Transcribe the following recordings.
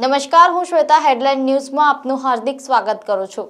નમસ્કાર હું શ્વેતા હેડલાઇન ન્યૂઝમાં આપનું હાર્દિક સ્વાગત કરું છું.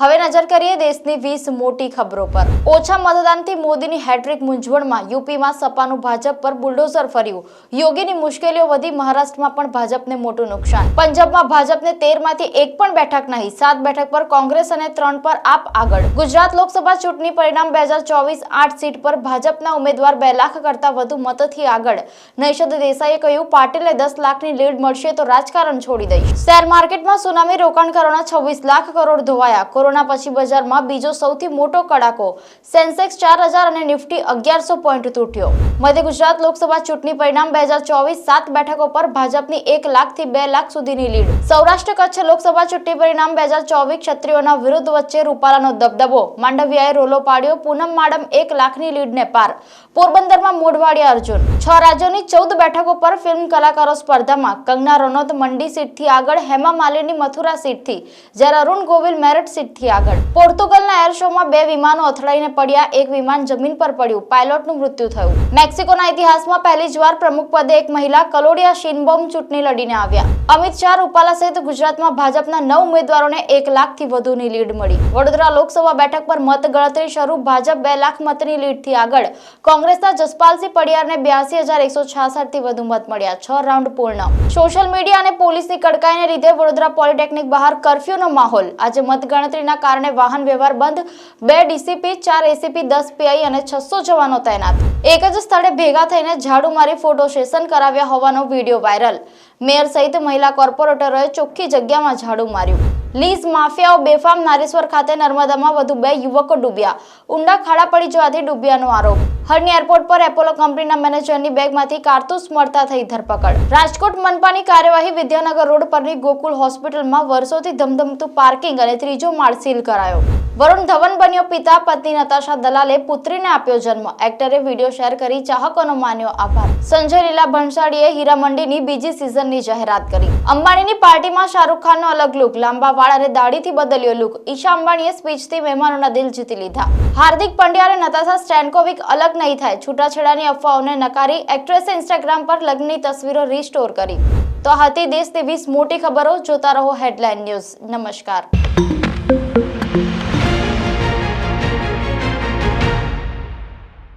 હવે નજર કરીએ દેશની વીસ મોટી ખબરો પર. ઓછા મતદાનથી મોદીની હેટ્રિક મૂંઝવણમાં યુપીમાં સપાનું ભાજપ પર બુલડોઝર ફર્યું. યોગીની મુશ્કેલીઓ વધી મહારાષ્ટ્રમાં પણ ભાજપને મોટું નુકસાન. પંજાબમાં ભાજપને તેરમાંથી એક પણ બેઠક નહીં, સાત બેઠક પર કોંગ્રેસ અને ત્રણ પર આપ આગળ. ગુજરાત લોકસભા ચૂંટણી પરિણામ બે હજાર ચોવીસ આઠ સીટ પર ભાજપના ઉમેદવાર બે લાખ કરતા વધુ મતથી આગળ. નૈષદ દેસાઈએ કહ્યું, પાટીલે દસ લાખની લીડ મળશે તો રાજકારણ છોડી દઈશ. શેર માર્કેટમાં સુનામી રોકાણકારોના છવ્વીસ લાખ કરોડ ધોવાયા. કોરોના પછી બજારમાં બીજો સૌથી મોટો કડાકો. સેન્સેક્સ ચાર અને નિફ્ટી અગિયારસો પોઈન્ટ તૂટ્યો. મધ્ય ગુજરાત લોકસભા ચૂંટણી પરિણામ બે હજાર સાત બેઠકો પર ભાજપની એક લાખથી બે લાખ સુધીની લીડ. સૌરાષ્ટ્ર કચ્છ લોકસભા ચૂંટણી પરિણામ બે હજાર ક્ષત્રિયોના વિરુદ્ધ વચ્ચે રૂપાલાનો દબદબો. માંડવિયાએ રોલો પાડ્યો. પૂનમ માડમ એક લાખની લીડને પાર. પોરબંદરમાં મોઢવાડિયા અર્જુન. છ રાજ્યોની ચૌદ બેઠકો પર ફિલ્મ કલાકારો સ્પર્ધામાં. કંગના રનૌત મંડી સીટથી આગળ, હેમા માલિની મથુરા સીટથી. જ્યારે અરુણ ગોવિલ મેરઠ સીટથી આગળ. પોર્તુગલના એર શોમાં બે વિમાનો અથડાઈને પડ્યા. એક વિમાન જમીન પર પડ્યું. પાયલોટનું મૃત્યુ થયું. મેક્સિકોના ઇતિહાસમાં પહેલી જ પ્રમુખ પદે એક મહિલા કલોડિયા શિનબોમ્બ ચૂંટણી લડીને આવ્યા. અમિત શાહ, રૂપાલા સહિત ગુજરાતમાં ભાજપના નવ ઉમેદવારોને એક લાખથી વધુની લીડ મળી. વડોદરા લોકસભા બેઠક પર મત ગણતરી શરૂ. ભાજપ બે લાખ મતની લીડથી આગળ. કોંગ્રેસના જસપાલસિંહ પડિયારને બ્યાસી હજાર એકસો છાસઠથી વધુ મત મળ્યા. છ રાઉન્ડ પૂર્ણ. સોશિયલ મીડિયા અને પોલીસની કડકાઈને લીધે વડોદરા પોલિટેકનિક બહાર કરફ્યુનો માહોલ. આજે મતગણતરીના કારણે વાહન વ્યવહાર બંધ. બે ડીસીપી, ચાર એસીપી, દસ પીઆઈ અને છસો જવાનો તૈનાત. એક જ સ્થળે ભેગા થઈને ઝાડુ મારી ફોટો સેશન કરાવ્યા હોવાનો વીડિયો વાયરલ. મેયર સહિત મહિલા કોર્પોરેટરોએ ચોખ્ખી જગ્યામાં ઝાડુ માર્યું. લીઝ માફિયાઓ બેફામ નારેશ્વર ખાતે નર્મદામાં વધુ બે યુવકો ડૂબ્યા. ઊંડા ખાડા પડી જવાથી ડૂબ્યાનો આરોપ. હરની એરપોર્ટ પર એપોલો કંપનીના મેનેજરની બેગમાંથી કારતૂસ મળતા થઈ ધરપકડ. રાજકોટ મનપાની કાર્યવાહી વિદ્યાનગર રોડ પરની ગોકુલ હોસ્પિટલમાં વર્ષોથી ધમધમતું પાર્કિંગ અને ત્રીજો માળ સીલ કરાયો. વરુણ ધવન બન્યો પિતા, પત્ની નતાશા દલાલે પુત્રીને આપ્યો જન્મ. એક્ટરે વીડિયો શેર કરી ચાહકોનો માન્યો આભાર. સંજય લીલા ભણસાળીએ હીરામંડીની બીજી સિઝનની જાહેરાત કરી. અંબાણીની પાર્ટીમાં શાહરૂખ ખાનનો અલગ લુક, લાંબા વાળ અને દાઢીથી બદલ્યો લુક. ઈશા અંબાણીએ સ્પીચથી મહેમાનોના દિલ જીતી લીધા. હાર્દિક પંડ્યા અને નતાશા સ્ટેન્કોવિક અલગ નહીં થાય. છૂટાછેડાની અફવાઓને નકારી એક્ટ્રેસે ઇન્સ્ટાગ્રામ પર લગ્નની તસવીરો રીસ્ટોર કરી. તો હતી દેશની વીસ મોટી ખબરો જોતા રહો હેડલાઇન ન્યૂઝ. નમસ્કાર.